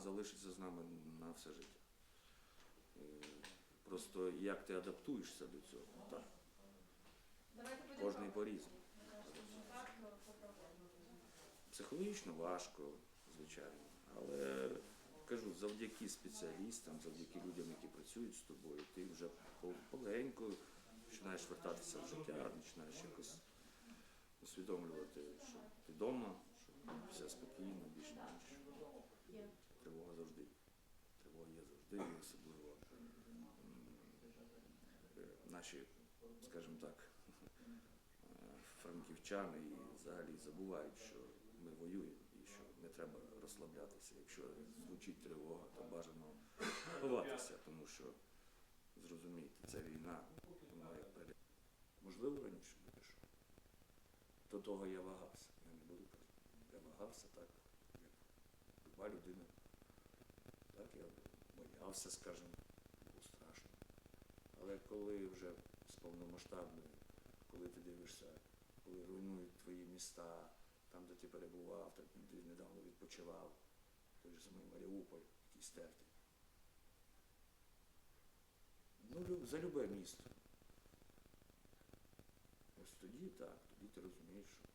вона залишиться з нами на все життя. Е, Просто як ти адаптуєшся до цього, так. Кожний по-різному. ну. Психологічно важко, звичайно, але кажу, завдяки спеціалістам, завдяки людям, які працюють з тобою, ти вже по- полегеньку починаєш вертатися в життя, починаєш якось усвідомлювати, що ти вдома, що все спокійно, більш-менш. Є. Тривога завжди. Тривога є завжди, і особливо е, наші, скажімо так, е, франківчани і взагалі забувають, що ми воюємо і що не треба розслаблятися. Якщо звучить тривога, то бажано ховатися, тому що зрозумійте, це війна, вона як. Можливо, раніше би пішов. До того я вагався. Я не буду казати. Я вагався так, як люба людина. Боявся, скажімо, було страшно. Але коли вже з повномасштабною, коли ти дивишся, коли руйнують твої міста, там, де ти перебував, там, де ти недавно відпочивав, той же самий Маріуполь, який стертий. Ну, за любе місто. Ось тоді так, тоді ти розумієш, що